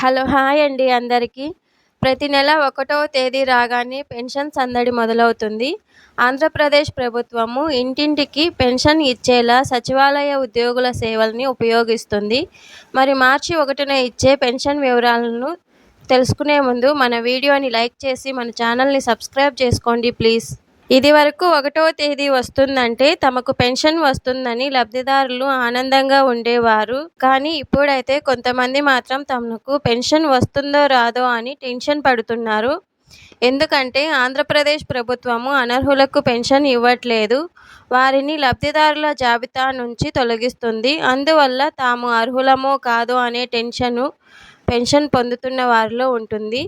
Hello hi అండి అందరికీ. ప్రతి నెల ఒకటవ తేదీ రాగానే పెన్షన్ సందడి మొదలవుతుంది. ఆంధ్రప్రదేశ్ ప్రభుత్వము ఇంటింటికి పెన్షన్ ఇచ్చేలా సచివాలయ ఉద్యోగుల సేవల్ని ఉపయోగిస్తుంది. మరి మార్చి ఒకటిన ఇచ్చే పెన్షన్ వివరాలను తెలుసుకునే ముందు మన వీడియోని లైక్ చేసి మన ఛానల్ని సబ్స్క్రైబ్ చేసుకోండి ప్లీజ్. ఇది వరకు ఒకటో తేదీ వస్తుందంటే తమకు పెన్షన్ వస్తుందని లబ్ధిదారులు ఆనందంగా ఉండేవారు. కానీ ఇప్పుడైతే కొంతమంది మాత్రం తమకు పెన్షన్ వస్తుందో రాదో అని టెన్షన్ పడుతున్నారు. ఎందుకంటే ఆంధ్రప్రదేశ్ ప్రభుత్వము అనర్హులకు పెన్షన్ ఇవ్వట్లేదు. వారిని లబ్ధిదారుల జాబితా నుంచి తొలగిస్తుంది. అందువల్ల తాము అర్హులమో కాదో అనే టెన్షను పెన్షన్ పొందుతున్న వారిలో ఉంటుంది.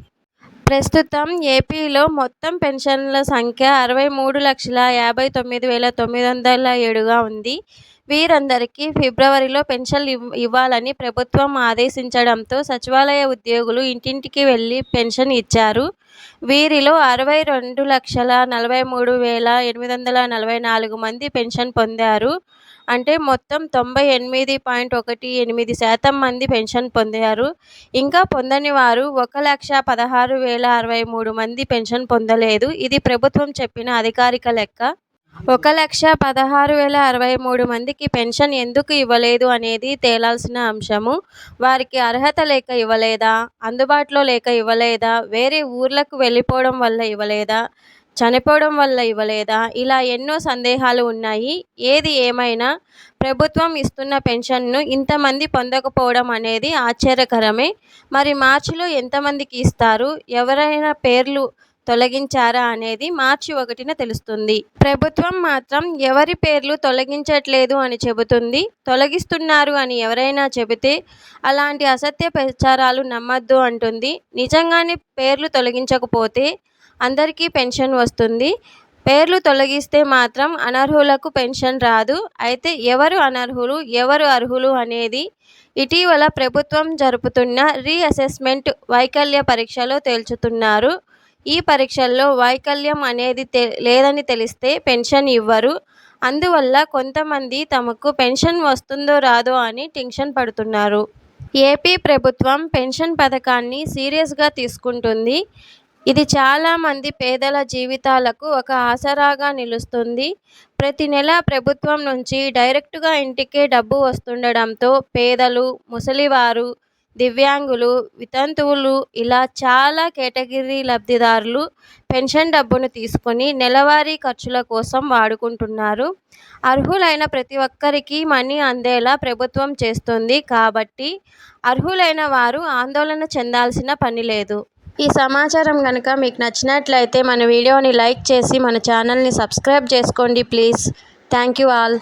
ప్రస్తుతం ఏపీలో మొత్తం పెన్షన్ల సంఖ్య అరవై మూడు లక్షల యాభై తొమ్మిది వేల తొమ్మిది వందల ఏడుగా ఉంది. వీరందరికీ ఫిబ్రవరిలో పెన్షన్లు ఇవ్వాలని ప్రభుత్వం ఆదేశించడంతో సచివాలయ ఉద్యోగులు ఇంటింటికి వెళ్ళి పెన్షన్ ఇచ్చారు. వీరిలో అరవై రెండు లక్షల నలభై మూడు వేల ఎనిమిది వందల నలభై నాలుగు మంది పెన్షన్ పొందారు. అంటే మొత్తం తొంభై ఎనిమిది పాయింట్ ఒకటి ఎనిమిది శాతం మంది పెన్షన్ పొందారు. ఇంకా పొందని వారు ఒక లక్ష పదహారు వేల అరవై మూడు మంది పెన్షన్ పొందలేదు. ఇది ప్రభుత్వం చెప్పిన అధికారిక లెక్క. ఒక లక్ష పదహారు వేల అరవై మూడు మందికి పెన్షన్ ఎందుకు ఇవ్వలేదు అనేది తేలాల్సిన అంశము. వారికి అర్హత లేక ఇవ్వలేదా? అందుబాటులో లేక ఇవ్వలేదా? వేరే ఊర్లకు వెళ్ళిపోవడం వల్ల ఇవ్వలేదా? చనిపోవడం వల్ల ఇవ్వలేదా? ఇలా ఎన్నో సందేహాలు ఉన్నాయి. ఏది ఏమైనా ప్రభుత్వం ఇస్తున్న పెన్షన్ను ఇంతమంది పొందకపోవడం అనేది ఆశ్చర్యకరమే. మరి మార్చిలో ఎంతమందికి ఇస్తారు? ఎవరైనా పేర్లు తొలగించారా అనేది మార్చి ఒకటిన తెలుస్తుంది. ప్రభుత్వం మాత్రం ఎవరి పేర్లు తొలగించట్లేదు అని చెబుతుంది. తొలగిస్తున్నారు అని ఎవరైనా చెబితే అలాంటి అసత్య ప్రచారాలు నమ్మద్దు అంటుంది. నిజంగానే పేర్లు తొలగించకపోతే అందరికీ పెన్షన్ వస్తుంది. పేర్లు తొలగిస్తే మాత్రం అనర్హులకు పెన్షన్ రాదు. అయితే ఎవరు అనర్హులు ఎవరు అర్హులు అనేది ఇటీవల ప్రభుత్వం జరుపుతున్న రీఅసెస్మెంట్ వైకల్య పరీక్షలో తేల్చుతున్నారు. ఈ పరీక్షల్లో వైకల్యం అనేది తె లేదని తెలిస్తే పెన్షన్ ఇవ్వరు. అందువల్ల కొంతమంది తమకు పెన్షన్ వస్తుందో రాదో అని టెన్షన్ పడుతున్నారు. ఏపీ ప్రభుత్వం పెన్షన్ పథకాన్ని సీరియస్గా తీసుకుంటుంది. ఇది చాలామంది పేదల జీవితాలకు ఒక ఆసరాగా నిలుస్తుంది. ప్రతి నెల ప్రభుత్వం నుంచి డైరెక్టుగా ఇంటికే డబ్బు వస్తుండడంతో పేదలు ముసలివారు దివ్యాంగులు వితంతువులు ఇలా చాలా కేటగిరీ లబ్ధిదారులు పెన్షన్ డబ్బును తీసుకొని నెలవారీ ఖర్చుల కోసం వాడుకుంటున్నారు. అర్హులైన ప్రతి ఒక్కరికి మనీ అందేలా ప్రభుత్వం చేస్తుంది కాబట్టి అర్హులైన వారు ఆందోళన చెందాల్సిన పని లేదు. ఈ సమాచారం కనుక మీకు నచ్చినట్లయితే మన వీడియోని లైక్ చేసి మన ఛానల్ని సబ్స్క్రైబ్ చేసుకోండి ప్లీజ్. Thank you all.